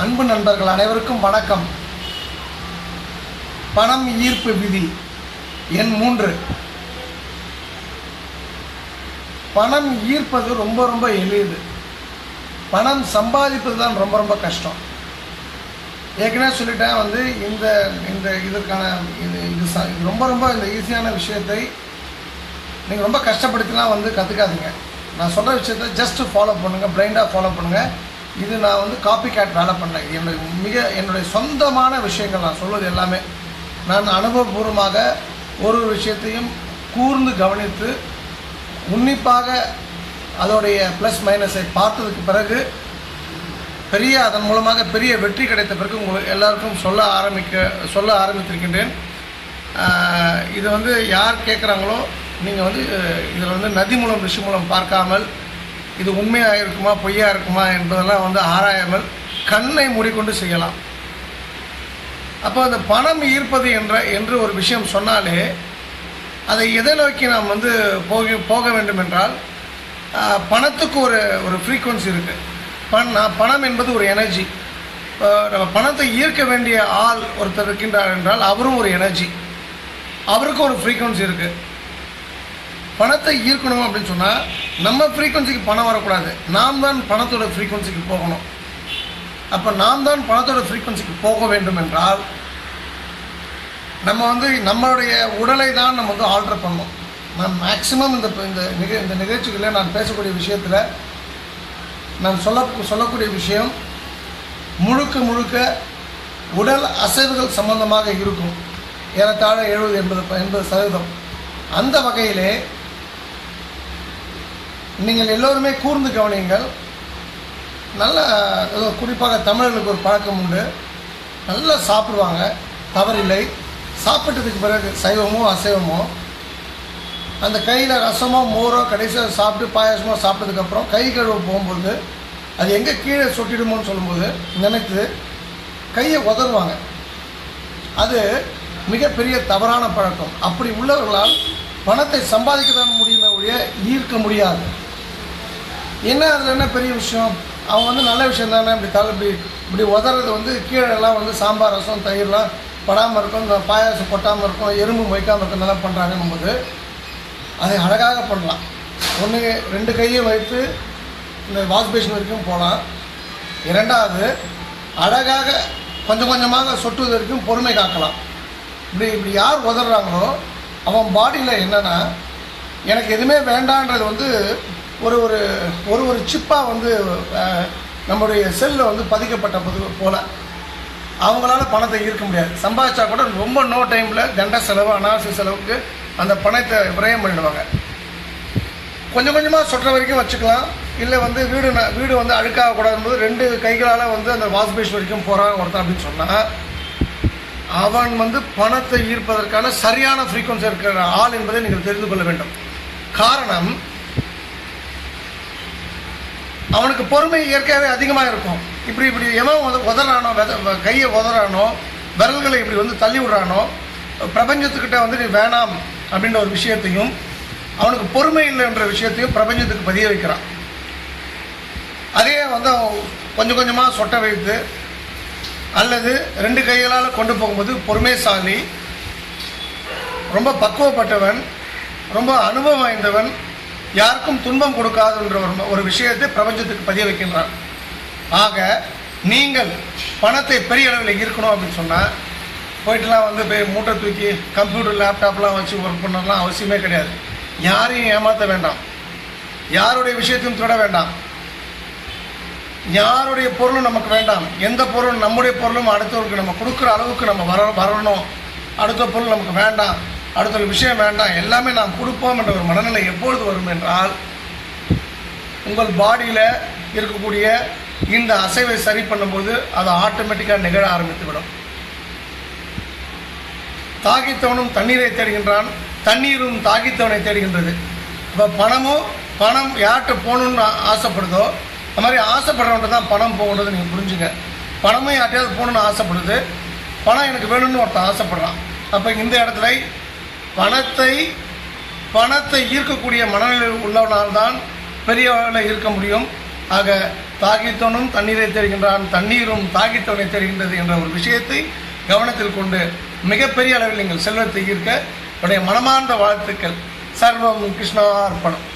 அன்பு நண்பர்கள் அனைவருக்கும் வணக்கம். பணம் ஈர்ப்பு விதி எண் மூன்று. பணம் ஈர்ப்பது ரொம்ப ரொம்ப எளிது. பணம் சம்பாதிப்பது தான் ரொம்ப ரொம்ப கஷ்டம். ஏற்கனவே சொல்லிட்டேன் வந்து இந்த இந்த இதற்கான இது இது ரொம்ப ரொம்ப இந்த ஈஸியான விஷயத்தை நீங்கள் ரொம்ப கஷ்டப்படுத்திலாம் வந்து கற்றுக்காதீங்க நான் சொல்கிற விஷயத்த ஜஸ்ட்டு ஃபாலோ பண்ணுங்கள் பிளைண்டாக ஃபாலோ பண்ணுங்கள் இது நான் வந்து காப்பி கேட் வேலை பண்ணேன். என்னுடைய மிக என்னுடைய சொந்தமான விஷயங்கள் நான் சொல்வது எல்லாமே நான் அனுபவபூர்வமாக ஒரு ஒரு விஷயத்தையும் கூர்ந்து கவனித்து உன்னிப்பாக அதோடைய ப்ளஸ் மைனஸை பார்த்ததுக்கு பிறகு பெரிய அதன் மூலமாக பெரிய வெற்றி கிடைத்த பிறகு உங்களுக்கு எல்லாருக்கும் சொல்ல ஆரம்பிக்க சொல்ல ஆரம்பித்திருக்கின்றேன். இது வந்து யார் கேட்குறாங்களோ நீங்கள் வந்து இதில் வந்து நதி மூலம் ரிஷி மூலம் பார்க்காமல் இது உண்மையாக இருக்குமா பொய்யா இருக்குமா என்பதெல்லாம் வந்து ஆராயாமல் கண்ணை மூடிக்கொண்டு செய்யலாம். அப்போ அந்த பணம் ஈர்ப்பது என்ற என்று ஒரு விஷயம் சொன்னாலே அதை எதை நோக்கி நாம் வந்து போக போக வேண்டும் என்றால் பணத்துக்கு ஒரு ஒரு ஃப்ரீக்குவன்சி இருக்குது பண் பணம் என்பது ஒரு எனர்ஜி நம்ம பணத்தை ஈர்க்க வேண்டிய ஆள் ஒருத்தர் இருக்கின்றார் என்றால் அவரும் ஒரு எனர்ஜி அவருக்கும் ஒரு ஃப்ரீக்குவன்சி இருக்குது பணத்தை ஈர்க்கணும் அப்படின்னு சொன்னால் நம்ம ஃப்ரீக்குவன்சிக்கு பணம் வரக்கூடாது. நாம் தான் பணத்தோட ஃப்ரீக்குவன்சிக்கு போகணும். அப்போ நாம் தான் பணத்தோட ஃப்ரீக்குவன்சிக்கு போக வேண்டும் என்றால் நம்ம வந்து நம்மளுடைய உடலை தான் நம்ம வந்து ஆல்டர் பண்ணணும். நான் மேக்ஸிமம் இந்த இந்த நிக இந்த நிகழ்ச்சிகளில் நான் பேசக்கூடிய விஷயத்தில் நான் சொல்ல சொல்லக்கூடிய விஷயம் முழுக்க முழுக்க உடல் அசைவுகள் சம்பந்தமாக இருக்கும். ஏறத்தாழ எழுபது எண்பது ப- எண்பது சதவீதம். அந்த வகையிலே நீங்கள் எல்லோருமே கூர்ந்து கவனியுங்கள். நல்ல ஏதோ குறிப்பாக தமிழர்களுக்கு ஒரு பழக்கம் உண்டு. நல்லா சாப்பிடுவாங்க. தவறில்லை. சாப்பிட்டதுக்கு பிறகு சைவமோ அசைவமோ அந்த கையில் ரசமோ மோரோ கடைசியாக சாப்பிட்டு பாயாசமோ சாப்பிட்டதுக்கப்புறம் கை கழுவ போகும்போது அது எங்கே கீழே சொட்டிடுமோன்னு சொல்லும்போது நினைத்து கையை உதருவாங்க அது மிகப்பெரிய தவறான பழக்கம். அப்படி உள்ளவர்களால் பணத்தை சம்பாதிக்க தான் முடியும். ஒழிய ஈர்க்க முடியாது. என்ன அதில் என்ன பெரிய விஷயம்? அவங்க வந்து நல்ல விஷயம் தானே இப்படி தலை இப்படி இப்படி உதறது வந்து கீழெல்லாம் வந்து சாம்பார் ரசம் தயிர்லாம் படாமல் இருக்கும் இந்த பாயாசம் கொட்டாமல் இருக்கும் எறும்பு வைக்காமல் இருக்கும் நல்லா பண்ணுறாங்கன்னும் போது அதை அழகாக பண்ணலாம். ஒன்று ரெண்டு கையும் வைத்து இந்த வாஷ் பேஷன் வரைக்கும் போகலாம். இரண்டாவது அழகாக கொஞ்சம் கொஞ்சமாக சொட்டுவது வரைக்கும் பொறுமை காக்கலாம். இப்படி இப்படி யார் உதறாங்களோ அவன் பாடியில் என்னென்னா எனக்கு எதுவுமே வேண்டான்றது வந்து ஒரு ஒரு ஒரு ஒரு சிப்பாக வந்து நம்முடைய செல்லில் வந்து பதிக்கப்பட்ட பொது போல். அவங்களால பணத்தை ஈர்க்க முடியாது. சம்பாதிச்சா கூட ரொம்ப நோ டைமில் தண்ட செலவு அனாவசிய செலவுக்கு அந்த பணத்தை விரயம் பண்ணிடுவாங்க. கொஞ்சம் கொஞ்சமாக சொட்டுற வரைக்கும் வச்சுக்கலாம். இல்லை வந்து வீடு வீடு வந்து அழுக்காகக்கூடாதுன்னு ரெண்டு கைகளால் வந்து அந்த வாஷ்பேஷ் வரைக்கும் போகிறான் ஒருத்தன் அப்படின்னு சொன்னால் அவன் வந்து பணத்தை ஈர்ப்பதற்கான சரியான ஃப்ரீக்குவன்சி இருக்கிற ஆள் என்பதை நீங்கள் தெரிந்து கொள்ள வேண்டும். காரணம் அவனுக்கு பொறுமை இயற்கையாகவே அதிகமாக இருக்கும். இப்படி இப்படி எவன் உதறானோ வெத கையை உதறானோ விரல்களை இப்படி வந்து தள்ளி விடுறானோ பிரபஞ்சத்துக்கிட்ட வந்து நீ வேணாம் அப்படின்ற ஒரு விஷயத்தையும் அவனுக்கு பொறுமை இல்லைன்ற விஷயத்தையும் பிரபஞ்சத்துக்கு பதிய வைக்கிறான். அதே வந்து அவன் கொஞ்சம் கொஞ்சமாக சொட்ட வைத்து அல்லது ரெண்டு கைகளால் கொண்டு போகும்போது பொறுமைசாலி ரொம்ப பக்குவப்பட்டவன் ரொம்ப அனுபவம் வாய்ந்தவன். யாருக்கும் துன்பம் கொடுக்காதுன்ற ஒரு ஒரு விஷயத்தை பிரபஞ்சத்துக்கு பதிய வைக்கின்றான். ஆக நீங்கள் பணத்தை பெரிய அளவில் ஈர்க்கணும் அப்படின்னு சொன்னால் போயிட்டுலாம் வந்து போய் மூட்டை தூக்கி கம்ப்யூட்டர் லேப்டாப்லாம் வச்சு ஒர்க் பண்ணலாம் அவசியமே கிடையாது. யாரையும் ஏமாற்ற வேண்டாம். யாருடைய விஷயத்தையும் தொட வேண்டாம். யாருடைய பொருளும் நமக்கு வேண்டாம். எந்த பொருளும் நம்முடைய பொருளும் அடுத்தவருக்கு நம்ம கொடுக்குற அளவுக்கு நம்ம வர வரணும். அடுத்த பொருள் நமக்கு வேண்டாம். அடுத்த ஒரு விஷயம் வேண்டாம். எல்லாமே நாம் கொடுப்போம் என்ற ஒரு மனநிலை எப்பொழுது வரும் என்றால் உங்கள் பாடியில் இருக்கக்கூடிய இந்த அசைவை சரி பண்ணும்போது அது ஆட்டோமேட்டிக்காக நிகழ ஆரம்பித்துவிடும். தாகித்தவனும் தண்ணீரை தேடுகின்றான். தண்ணீரும் தாகித்தவனை தேடுகின்றது. இப்போ பணமும் பணம் யார்கிட்ட போகணுன்னு ஆசைப்படுதோ அந்த மாதிரி ஆசைப்படுறவன்ட்டு தான் பணம் போகணுன்றது நீங்கள் புரிஞ்சுங்க. பணமும் யார்ட்டையாவது போகணுன்னு ஆசைப்படுது. பணம் எனக்கு வேணும்னு ஒருத்தன் ஆசைப்படுறான். அப்போ இந்த இடத்துல பணத்தை பணத்தை ஈர்க்கக்கூடிய மனநிலை உள்ளவனால் தான் பெரிய ஈர்க்க முடியும். ஆக தாகித்தவனும் தண்ணீரை தெரிகின்றான் தண்ணீரும் தாகித்தவனை தெரிகின்றது என்ற ஒரு விஷயத்தை கவனத்தில் கொண்டு மிகப்பெரிய அளவில் நீங்கள் செல்வத்தை ஈர்க்க என்னுடைய மனமார்ந்த வாழ்த்துக்கள். சர்வம் கிருஷ்ணார்ப்பணம்